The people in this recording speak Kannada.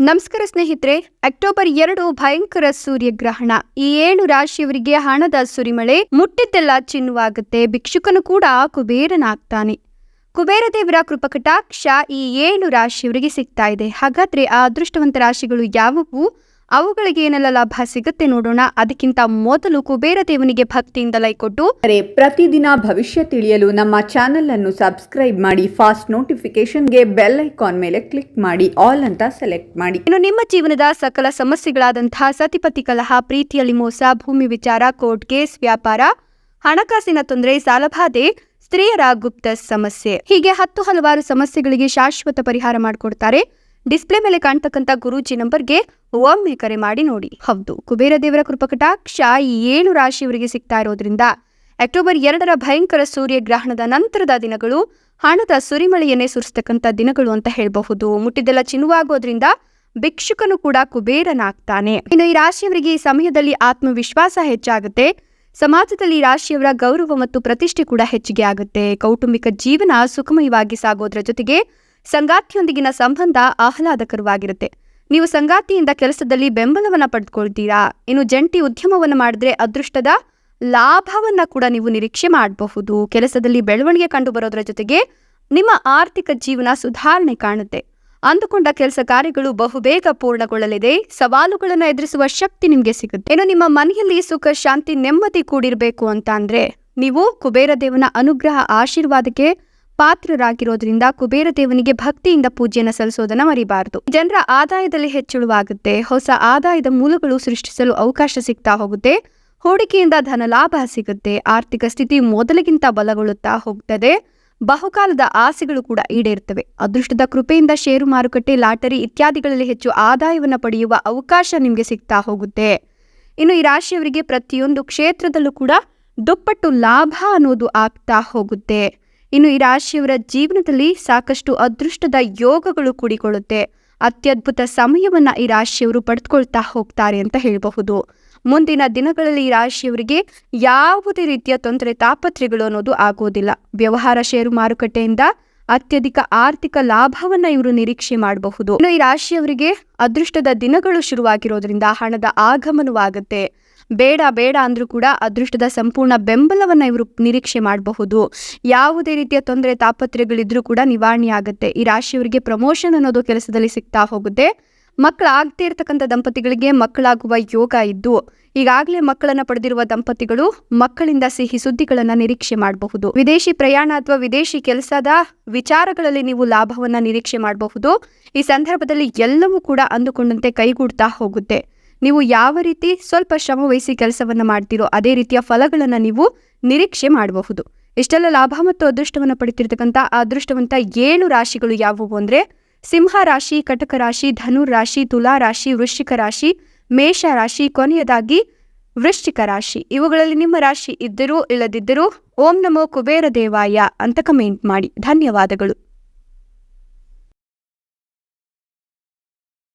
ನಮಸ್ಕಾರ ಸ್ನೇಹಿತರೆ, ಅಕ್ಟೋಬರ್ ಎರಡು ಭಯಂಕರ ಸೂರ್ಯಗ್ರಹಣ. ಈ ಏಳು ರಾಶಿಯವರಿಗೆ ಹಣದ ಸುರಿಮಳೆ, ಮುಟ್ಟಿದ್ದೆಲ್ಲ ಚಿನ್ನುವಾಗುತ್ತೆ. ಭಿಕ್ಷುಕನು ಕೂಡ ಕುಬೇರನಾಗ್ತಾನೆ. ಕುಬೇರ ದೇವರ ಕೃಪಕಟಾಕ್ಷ ಈ ಏಳು ರಾಶಿಯವರಿಗೆ ಸಿಗ್ತಾ ಇದೆ. ಹಾಗಾದ್ರೆ ಆ ಅದೃಷ್ಟವಂತ ರಾಶಿಗಳು ಯಾವುವು? ಅವುಗಳಿಗೆ ಏನೆಲ್ಲ ಲಾಭ ಸಿಗುತ್ತೆ ನೋಡೋಣ. ಅದಕ್ಕಿಂತ ಮೊದಲು ಕುಬೇರ ದೇವನಿಗೆ ಭಕ್ತಿಯಿಂದ ಲೈಕ್ ಕೊಟ್ಟು. ಪ್ರತಿದಿನ ಭವಿಷ್ಯ ತಿಳಿಯಲು ನಮ್ಮ ಚಾನೆಲ್ ಅನ್ನು ಸಬ್ಸ್ಕ್ರೈಬ್ ಮಾಡಿ ಫಾಸ್ಟ್ ನೋಟಿಫಿಕೇಶನ್ಗೆ ಬೆಲ್ ಐಕಾನ್ ಮೇಲೆ ಕ್ಲಿಕ್ ಮಾಡಿ ಆಲ್ ಅಂತ ಸೆಲೆಕ್ಟ್ ಮಾಡಿ. ಇನ್ನು ನಿಮ್ಮ ಜೀವನದ ಸಕಲ ಸಮಸ್ಯೆಗಳಾದಂತಹ ಸತಿಪತಿ ಕಲಹ ಪ್ರೀತಿಯಲ್ಲಿ ಮೋಸ ಭೂಮಿ ವಿಚಾರ ಕೋರ್ಟ್ ಕೇಸ್ ವ್ಯಾಪಾರ ಹಣಕಾಸಿನ ತೊಂದರೆ ಸಾಲಬಾಧೆ ಸ್ತ್ರೀಯರ ಗುಪ್ತ ಸಮಸ್ಯೆ ಹೀಗೆ ಹತ್ತು ಹಲವಾರು ಸಮಸ್ಯೆಗಳಿಗೆ ಶಾಶ್ವತ ಪರಿಹಾರ ಮಾಡಿಕೊಡ್ತಾರೆ. ಡಿಸ್ಪ್ಲೇ ಮೇಲೆ ಕಾಣ್ತಕ್ಕಂಥ ಗುರೂಜಿ ನಂಬರ್ಗೆ ಒಮ್ಮೆ ಕರೆ ಮಾಡಿ ನೋಡಿ. ಹೌದು, ಕುಬೇರ ದೇವರ ಕೃಪಕಟಾಕ್ಷ ಏಳು ರಾಶಿಯವರಿಗೆ ಸಿಗ್ತಾ ಇರೋದ್ರಿಂದ ಅಕ್ಟೋಬರ್ ಎರಡರ ಭಯಂಕರ ಸೂರ್ಯಗ್ರಹಣದ ನಂತರದ ದಿನಗಳು, ಹಣದ ಸುರಿಮಳೆಯನ್ನೇ ಸುರಿಸ್ತಕ್ಕಂಥ ದಿನಗಳು ಅಂತ ಹೇಳಬಹುದು. ಮುಟ್ಟಿದ್ದೆಲ್ಲ ಚಿನ್ನುವಾಗೋದ್ರಿಂದ ಭಿಕ್ಷುಕನು ಕೂಡ ಕುಬೇರನಾಗ್ತಾನೆ. ಇನ್ನು ಈ ರಾಶಿಯವರಿಗೆ ಈ ಸಮಯದಲ್ಲಿ ಆತ್ಮವಿಶ್ವಾಸ ಹೆಚ್ಚಾಗುತ್ತೆ. ಸಮಾಜದಲ್ಲಿ ರಾಶಿಯವರ ಗೌರವ ಮತ್ತು ಪ್ರತಿಷ್ಠೆ ಕೂಡ ಹೆಚ್ಚಿಗೆ ಆಗುತ್ತೆ. ಕೌಟುಂಬಿಕ ಜೀವನ ಸುಖಮಯವಾಗಿ ಸಾಗೋದ್ರ ಜೊತೆಗೆ ಸಂಗಾತಿಯೊಂದಿಗಿನ ಸಂಬಂಧ ಆಹ್ಲಾದಕರವಾಗಿರುತ್ತೆ. ನೀವು ಸಂಗಾತಿಯಿಂದ ಕೆಲಸದಲ್ಲಿ ಬೆಂಬಲವನ್ನು ಪಡೆದುಕೊಳ್ತೀರಾ ಇನ್ನು ಜಂಟಿ ಉದ್ಯಮವನ್ನು ಮಾಡಿದ್ರೆ ಅದೃಷ್ಟದ ಲಾಭವನ್ನ ಕೂಡ ನೀವು ನಿರೀಕ್ಷೆ ಮಾಡಬಹುದು. ಕೆಲಸದಲ್ಲಿ ಬೆಳವಣಿಗೆ ಕಂಡು ಬರೋದ್ರ ಜೊತೆಗೆ ನಿಮ್ಮ ಆರ್ಥಿಕ ಜೀವನ ಸುಧಾರಣೆ ಕಾಣುತ್ತೆ. ಅಂದುಕೊಂಡ ಕೆಲಸ ಕಾರ್ಯಗಳು ಬಹುಬೇಗ ಪೂರ್ಣಗೊಳ್ಳಲಿದೆ. ಸವಾಲುಗಳನ್ನು ಎದುರಿಸುವ ಶಕ್ತಿ ನಿಮಗೆ ಸಿಗುತ್ತೆ. ಇನ್ನು ನಿಮ್ಮ ಮನೆಯಲ್ಲಿ ಸುಖ, ಶಾಂತಿ, ನೆಮ್ಮದಿ ಕೂಡಿರಬೇಕು ಅಂತ ಅಂದ್ರೆ ನೀವು ಕುಬೇರ ದೇವನ ಅನುಗ್ರಹ, ಆಶೀರ್ವಾದಕ್ಕೆ ಪಾತ್ರರಾಗಿರೋದ್ರಿಂದ ಕುಬೇರ ದೇವನಿಗೆ ಭಕ್ತಿಯಿಂದ ಪೂಜೆಯನ್ನು ಸಲ್ಲಿಸೋದನ್ನ ಮರಿಬಾರದು. ಜನರ ಆದಾಯದಲ್ಲಿ ಹೆಚ್ಚಳವಾಗುತ್ತೆ. ಹೊಸ ಆದಾಯದ ಮೂಲಗಳು ಸೃಷ್ಟಿಸಲು ಅವಕಾಶ ಸಿಗ್ತಾ ಹೋಗುತ್ತೆ. ಹೂಡಿಕೆಯಿಂದ ಧನ ಲಾಭ ಸಿಗುತ್ತೆ. ಆರ್ಥಿಕ ಸ್ಥಿತಿ ಮೊದಲಿಗಿಂತ ಬಲಗೊಳ್ಳುತ್ತಾ ಹೋಗ್ತದೆ. ಬಹುಕಾಲದ ಆಸೆಗಳು ಕೂಡ ಈಡೇರ್ತವೆ. ಅದೃಷ್ಟದ ಕೃಪೆಯಿಂದ ಷೇರು ಮಾರುಕಟ್ಟೆ, ಲಾಟರಿ ಇತ್ಯಾದಿಗಳಲ್ಲಿ ಹೆಚ್ಚು ಆದಾಯವನ್ನು ಪಡೆಯುವ ಅವಕಾಶ ನಿಮಗೆ ಸಿಗ್ತಾ ಹೋಗುತ್ತೆ. ಇನ್ನು ಈ ರಾಶಿಯವರಿಗೆ ಪ್ರತಿಯೊಂದು ಕ್ಷೇತ್ರದಲ್ಲೂ ಕೂಡ ದುಪ್ಪಟ್ಟು ಲಾಭ ಅನ್ನೋದು ಆಗ್ತಾ ಹೋಗುತ್ತೆ. ಇನ್ನು ಈ ರಾಶಿಯವರ ಜೀವನದಲ್ಲಿ ಸಾಕಷ್ಟು ಅದೃಷ್ಟದ ಯೋಗಗಳು ಕೂಡಿಕೊಳ್ಳುತ್ತೆ. ಅತ್ಯದ್ಭುತ ಸಮಯವನ್ನ ಈ ರಾಶಿಯವರು ಪಡೆದುಕೊಳ್ತಾ ಹೋಗ್ತಾರೆ ಅಂತ ಹೇಳಬಹುದು. ಮುಂದಿನ ದಿನಗಳಲ್ಲಿ ಈ ರಾಶಿಯವರಿಗೆ ಯಾವುದೇ ರೀತಿಯ ತೊಂದರೆ ತಾಪತ್ರೆಗಳು ಅನ್ನೋದು ಆಗೋದಿಲ್ಲ. ವ್ಯವಹಾರ ಷೇರು ಮಾರುಕಟ್ಟೆಯಿಂದ ಅತ್ಯಧಿಕ ಆರ್ಥಿಕ ಲಾಭವನ್ನ ಇವರು ನಿರೀಕ್ಷೆ ಮಾಡಬಹುದು. ಇನ್ನು ಈ ರಾಶಿಯವರಿಗೆ ಅದೃಷ್ಟದ ದಿನಗಳು ಶುರುವಾಗಿರೋದ್ರಿಂದ ಹಣದ ಆಗಮನವಾಗುತ್ತೆ. ಬೇಡ ಬೇಡ ಅಂದರೂ ಕೂಡ ಅದೃಷ್ಟದ ಸಂಪೂರ್ಣ ಬೆಂಬಲವನ್ನು ಇವರು ನಿರೀಕ್ಷೆ ಮಾಡಬಹುದು. ಯಾವುದೇ ರೀತಿಯ ತೊಂದರೆ ತಾಪತ್ರೆಗಳಿದ್ರೂ ಕೂಡ ನಿವಾರಣೆ ಆಗುತ್ತೆ. ಈ ರಾಶಿಯವರಿಗೆ ಪ್ರಮೋಷನ್ ಅನ್ನೋದು ಕೆಲಸದಲ್ಲಿ ಸಿಗ್ತಾ ಹೋಗುತ್ತೆ. ಮಕ್ಕಳಾಗದೇ ಇರತಕ್ಕಂಥ ದಂಪತಿಗಳಿಗೆ ಮಕ್ಕಳಾಗುವ ಯೋಗ ಇದ್ದು, ಈಗಾಗಲೇ ಮಕ್ಕಳನ್ನ ಪಡೆದಿರುವ ದಂಪತಿಗಳು ಮಕ್ಕಳಿಂದ ಸಿಹಿ ಸುದ್ದಿಗಳನ್ನು ನಿರೀಕ್ಷೆ ಮಾಡಬಹುದು. ವಿದೇಶಿ ಪ್ರಯಾಣ ಅಥವಾ ವಿದೇಶಿ ಕೆಲಸದ ವಿಚಾರಗಳಲ್ಲಿ ನೀವು ಲಾಭವನ್ನು ನಿರೀಕ್ಷೆ ಮಾಡಬಹುದು. ಈ ಸಂದರ್ಭದಲ್ಲಿ ಎಲ್ಲವೂ ಕೂಡ ಅಂದುಕೊಂಡಂತೆ ಕೈಗೂಡ್ತಾ ಹೋಗುತ್ತೆ. ನೀವು ಯಾವ ರೀತಿ ಸ್ವಲ್ಪ ಶ್ರಮವಹಿಸಿ ಕೆಲಸವನ್ನ ಮಾಡ್ತೀರೋ ಅದೇ ರೀತಿಯ ಫಲಗಳನ್ನ ನೀವು ನಿರೀಕ್ಷೆ ಮಾಡಬಹುದು. ಇಷ್ಟೆಲ್ಲ ಲಾಭ ಮತ್ತು ಅದೃಷ್ಟವನ್ನು ಪಡಿತಿರ್ತಕ್ಕಂಥ ಅದೃಷ್ಟವಂತ ಏಳು ರಾಶಿಗಳು ಯಾವುವು ಅಂದ್ರೆ ಸಿಂಹ ರಾಶಿ, ಕಟಕ ರಾಶಿ, ಧನು ರಾಶಿ, ತುಲಾ ರಾಶಿ, ವೃಶ್ಚಿಕ ರಾಶಿ, ಮೇಷ ರಾಶಿ, ಕೊನೆಯದಾಗಿ ವೃಶ್ಚಿಕ ರಾಶಿ. ಇವುಗಳಲ್ಲಿ ನಿಮ್ಮ ರಾಶಿ ಇದ್ದರೂ, ಇಲ್ಲದಿದ್ದರೂ, ಓಂ ನಮೋ ಕುಬೇರ ದೇವಾಯ ಅಂತ ಕಮೆಂಟ್ ಮಾಡಿ. ಧನ್ಯವಾದಗಳು.